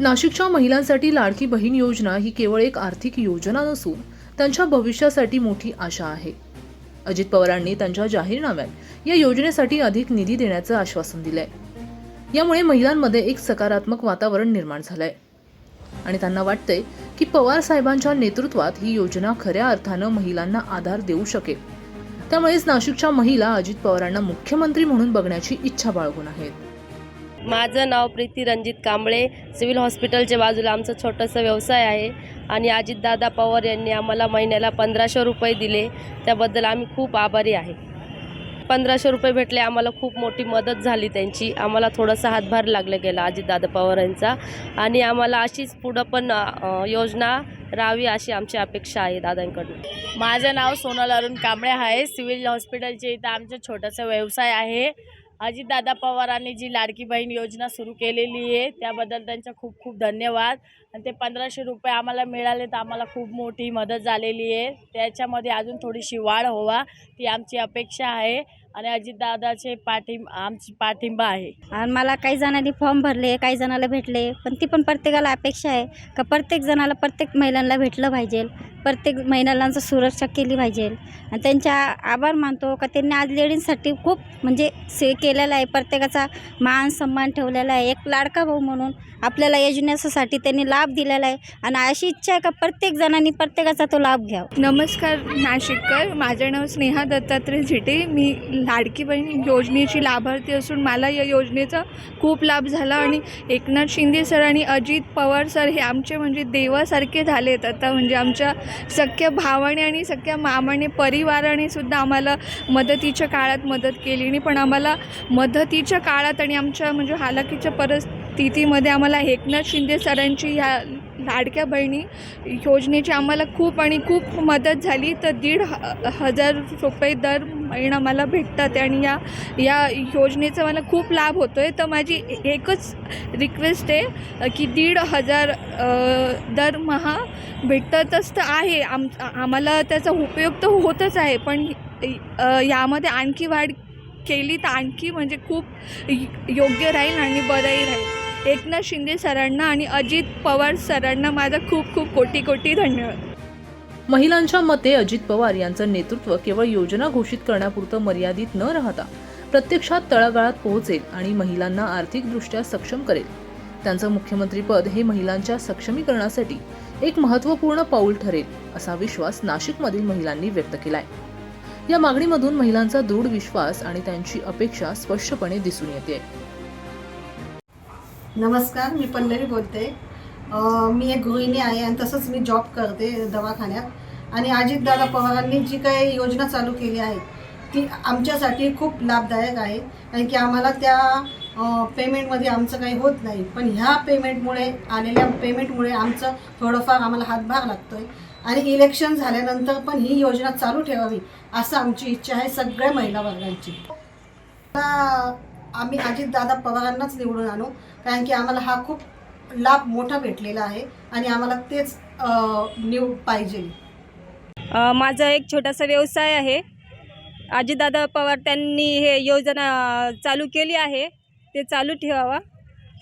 नाशिकच्या महिलांसाठी लाडकी बहीण योजना ही केवळ एक आर्थिक योजना नसून त्यांच्या भविष्यासाठी मोठी आशा आहे. अजित पवारांनी त्यांच्या जाहीरनाम्यात या योजनेसाठी अधिक निधी देण्याचं आश्वासन दिलंय. यामुळे महिलांमध्ये एक सकारात्मक वातावरण निर्माण झालंय. आणि त्यांना वाटतंय की पवार साहेबांच्या नेतृत्वात ही योजना खऱ्या अर्थानं महिलांना आधार देऊ शकेल. त्यामुळेच नाशिकच्या महिला अजित पवारांना मुख्यमंत्री म्हणून बघण्याची इच्छा बाळगून आहेत. माझं नाव प्रीती रणजित कांबळे. सिव्हिल हॉस्पिटलच्या बाजूला आमचं छोटंसं व्यवसाय आहे. आणि अजितदादा पवार यांनी आम्हाला महिन्याला पंधराशे रुपये दिले. त्याबद्दल आम्ही खूप आभारी आहे. पंधराशे रुपये भेटले आम्हाला खूप मोठी मदत झाली त्यांची. आम्हाला थोडासा हातभार लागला गेला अजितदादा पवार यांचा. आणि आम्हाला अशीच पुढं पण योजना राहावी अशी आमची अपेक्षा आहे दादांकडून. माझं नाव सोनल अरुण कांबळे आहे. सिव्हिल हॉस्पिटलचे इथं आमचं छोटासा व्यवसाय आहे. अजितदादा पवारांनी जी लाडकी बहीण योजना सुरू केलेली आहे त्याबद्दल त्यांचा खूप खूप धन्यवाद. आणि ते पंधराशे रुपये आम्हाला मिळाले तर आम्हाला खूप मोठी मदत झालेली आहे. त्याच्यामध्ये अजून थोडीशी वाढ व्हावा ती आमची अपेक्षा आहे. आणि अजितदादाचे पाठिंब आमची पाठिंबा आहे. आणि मला काही जणांनी फॉर्म भरले काही जणाला भेटले पण ती पण प्रत्येकाला अपेक्षा आहे का प्रत्येक जणाला प्रत्येक महिलांना भेटलं पाहिजे प्रत्येक महिलांचं सुरक्षा केली पाहिजे. आणि त्यांच्या आभार मानतो का त्यांनी आज लेडीजसाठी खूप म्हणजे से केलेला आहे प्रत्येकाचा मान सन्मान ठेवलेला आहे. एक लाडका भाऊ म्हणून आपल्याला योजनेसाठी त्यांनी लाभ दिलेला आहे. आणि अशी इच्छा आहे का प्रत्येक जणांनी प्रत्येकाचा तो लाभ घ्यावा. नमस्कार नाशिककर माझं नाव स्नेहा दत्तात्रय झिटे. मी लाडकी बहीण योजनेची लाभार्थी असून मला या योजनेचा खूप लाभ झाला आणि एकनाथ शिंदे सर आणि अजित पवार सर हे आमचे म्हणजे देवासारखे झालेत आता. म्हणजे आमच्या सख्या भावाने आणि सख्या मामाने परिवाराने सुद्धा आम्हाला मदतीच्या काळात मदत केली आणि पण आम्हाला मदतीच्या काळात आणि आमच्या म्हणजे हालाकीच्या परिस्थितीमध्ये आम्हाला एकनाथ शिंदे सरांची ह्या लाडक्या बहिणी योजनेची आम्हाला खूप आणि खूप मदत झाली. तर दीड ह हजार रुपये दर महिना मला भेटतात आणि या या योजनेचा मला खूप लाभ होतो आहे तर माझी एकच रिक्वेस्ट आहे की दीड हजार दरमहा भेटतच तर आहे. आम आम्हाला त्याचा उपयोग तर होतच आहे पण यामध्ये आणखी वाढ केली तर आणखी म्हणजे खूप योग्य राहील आणि बरंही राहील. एकनाथ शिंदे सरांना आणि अजित पवार सरांना माझा खूप खूप कोटी कोटी धन्यवाद. महिलांच्या मते अजित पवार यांचं नेतृत्व केवळ योजना घोषित करण्यापुरतं मर्यादित न राहता प्रत्यक्षात तळागाळात पोहोचेल आणि महिलांना आर्थिकदृष्ट्या सक्षम करेल. त्यांचं मुख्यमंत्रीपद हे महिलांच्या सक्षमीकरणासाठी एक महत्त्वपूर्ण पाऊल ठरेल असा विश्वास नाशिकमधील महिलांनी व्यक्त केलाय. या मागणीमधून महिलांचा दृढ विश्वास आणि त्यांची अपेक्षा स्पष्टपणे दिसून येते नमस्कार मी पल्लवी बोलते. मी एक गृहिणी आहे आणि तसंच मी जॉब करते दवाखान्यात. आणि अजितदादा पवारांनी जी काही योजना चालू केली आहे ती आमच्यासाठी खूप लाभदायक आहे. कारण की आम्हाला त्या पेमेंटमध्ये आमचं काही होत नाही. पण ह्या पेमेंटमुळे आलेल्या पेमेंटमुळे आमचं थोडंफार आम्हाला हातभार लागतो आहे आणि इलेक्शन झाल्यानंतर पण ही योजना चालू ठेवावी असं आमची इच्छा आहे सगळ्या महिला वर्गांची. आम्ही अजितदादा पवारांनाच निवडून आणू कारण की आम्हाला हा खूप लाभ मोठा भेटलेला आहे आणि आम्हाला तेच न्यू पाहिजे. माझा एक छोटासा व्यवसाय आहे. आजीदादा पवार त्यांनी हे योजना चालू केली आहे. ते चालू ठेवावा.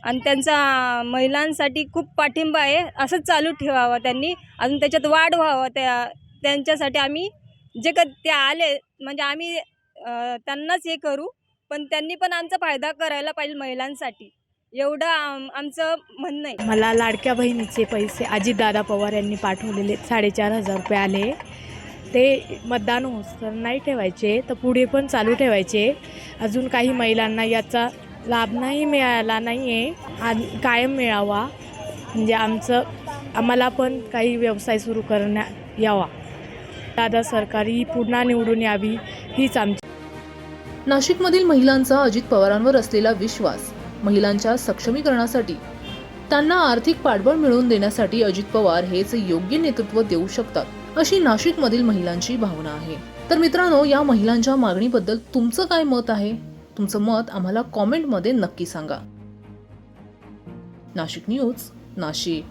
आणि त्यांचा महिलांसाठी खूप पाठिंबा आहे. असंच चालू ठेवावा त्यांनी. अजून त्याच्यात वाढ व्हावं. त्या त्यांच्यासाठी आम्ही जे का ते आले म्हणजे आम्ही त्यांनाच हे करू. पण त्यांनी पण आमचा फायदा करायला पाहिजे महिलांसाठी. एवढं आम आमचं म्हणणं आहे. मला लाडक्या बहिणीचे पैसे अजितदादा पवार यांनी पाठवलेले साडेचार हजार रुपये आले. ते मतदान होस्तर नाही ठेवायचे तर पुढे पण चालू ठेवायचे. अजून काही महिलांना याचा लाभ नाही मिळाला नाही आहे आणि कायम मिळावा. म्हणजे आमचं आम्हाला पण काही व्यवसाय सुरू करण्यात यावा. दादा सरकारी पुन्हा निवडून यावी हीच आमची नाशिकमधील महिलांचा अजित पवारांवर असलेला विश्वास महिलांच्या सक्षमीकरणासाठी. त्यांना आर्थिक पाठबळ मिळवून देण्यासाठी अजित पवार हेच योग्य नेतृत्व देऊ शकतात अशी नाशिकमधील महिलांची भावना आहे. तर मित्रांनो या महिलांच्या मागणीबद्दल तुमचं काय मत आहे? तुमचं मत आम्हाला कॉमेंटमध्ये नक्की सांगा. नाशिक न्यूज नाशिक.